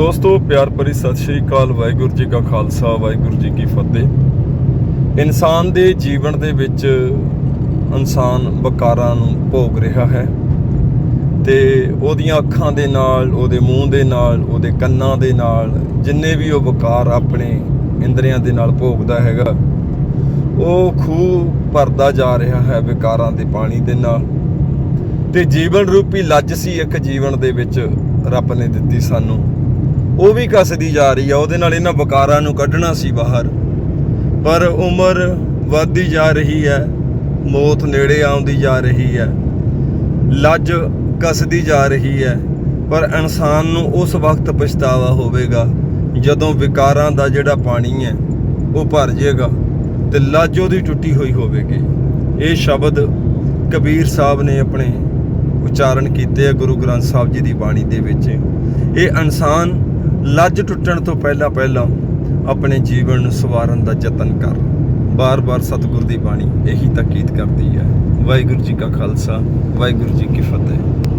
ਦੋਸਤੋ, ਪਿਆਰ ਭਰੀ ਸਤਿ ਸ਼੍ਰੀ ਅਕਾਲ, ਵਾਹਿਗੁਰੂ ਜੀ ਕਾ ਖਾਲਸਾ, ਵਾਹਿਗੁਰੂ ਜੀ ਕੀ ਫਤਿਹ। ਇਨਸਾਨ ਦੇ ਜੀਵਨ ਦੇ ਵਿੱਚ ਇਨਸਾਨ ਵਕਾਰਾਂ ਨੂੰ ਭੋਗ ਰਿਹਾ ਹੈ ਤੇ ਉਹਦੀਆਂ ਅੱਖਾਂ ਦੇ ਨਾਲ, ਉਹਦੇ ਮੂੰਹ ਦੇ ਨਾਲ, ਉਹਦੇ ਕੰਨਾਂ ਦੇ ਨਾਲ ਜਿੰਨੇ ਵੀ ਉਹ ਵਕਾਰ ਆਪਣੇ ਇੰਦਰੀਆਂ ਦੇ ਨਾਲ ਭੋਗਦਾ ਹੈਗਾ, ਉਹ ਖੂਹ ਭਰਦਾ ਜਾ ਰਿਹਾ ਹੈ ਵਿਕਾਰਾਂ ਦੇ ਪਾਣੀ ਦੇ ਨਾਲ। ਤੇ ਜੀਵਨ ਰੂਪੀ ਲੱਜ ਸੀ ਇੱਕ ਜੀਵਨ ਦੇ ਵਿੱਚ ਰੱਬ ਨੇ ਦਿੱਤੀ ਸਾਨੂੰ। ਉਹ ਵੀ ਕੱਸਦੀ ਜਾ ਰਹੀ ਆ, ਉਹਦੇ ਨਾਲ ਇਹਨਾਂ ਵਿਕਾਰਾਂ ਨੂੰ ਕੱਢਣਾ ਸੀ ਬਾਹਰ। ਪਰ ਉਮਰ ਵੱਧਦੀ ਜਾ ਰਹੀ ਹੈ, ਮੌਤ ਨੇੜੇ ਆਉਂਦੀ ਜਾ ਰਹੀ ਹੈ, ਲੱਜ ਕੱਸਦੀ ਜਾ ਰਹੀ ਹੈ, ਪਰ ਇਨਸਾਨ ਨੂੰ ਉਸ ਵਕਤ ਪਛਤਾਵਾ ਹੋਵੇਗਾ ਜਦੋਂ ਵਿਕਾਰਾਂ ਦਾ ਜਿਹੜਾ ਪਾਣੀ ਹੈ, ਉਹ ਭਰ ਜਾਏਗਾ ਤੇ ਲੱਜ ਉਹਦੀ ਟੁੱਟੀ ਹੋਈ ਹੋਵੇਗੀ। ਇਹ ਸ਼ਬਦ ਕਬੀਰ ਸਾਹਿਬ ਨੇ ਆਪਣੇ ਉਚਾਰਨ ਕੀਤੇ ਆ ਗੁਰੂ ਗ੍ਰੰਥ ਸਾਹਿਬ ਜੀ ਦੀ ਬਾਣੀ ਦੇ ਵਿੱਚ। ਇਹ ਇਨਸਾਨ ਲੱਜ ਟੁੱਟਣ ਤੋਂ ਪਹਿਲਾਂ ਪਹਿਲਾਂ ਆਪਣੇ ਜੀਵਨ ਨੂੰ ਸਵਾਰਨ ਦਾ ਯਤਨ ਕਰ। ਬਾਰ-ਬਾਰ ਸਤਿਗੁਰ ਦੀ ਬਾਣੀ ਇਹੀ ਤਾਕੀਦ ਕਰਦੀ ਹੈ। ਵਾਹਿਗੁਰੂ ਜੀ ਕਾ ਖਾਲਸਾ, ਵਾਹਿਗੁਰੂ ਜੀ ਕੀ ਫਤਿਹ।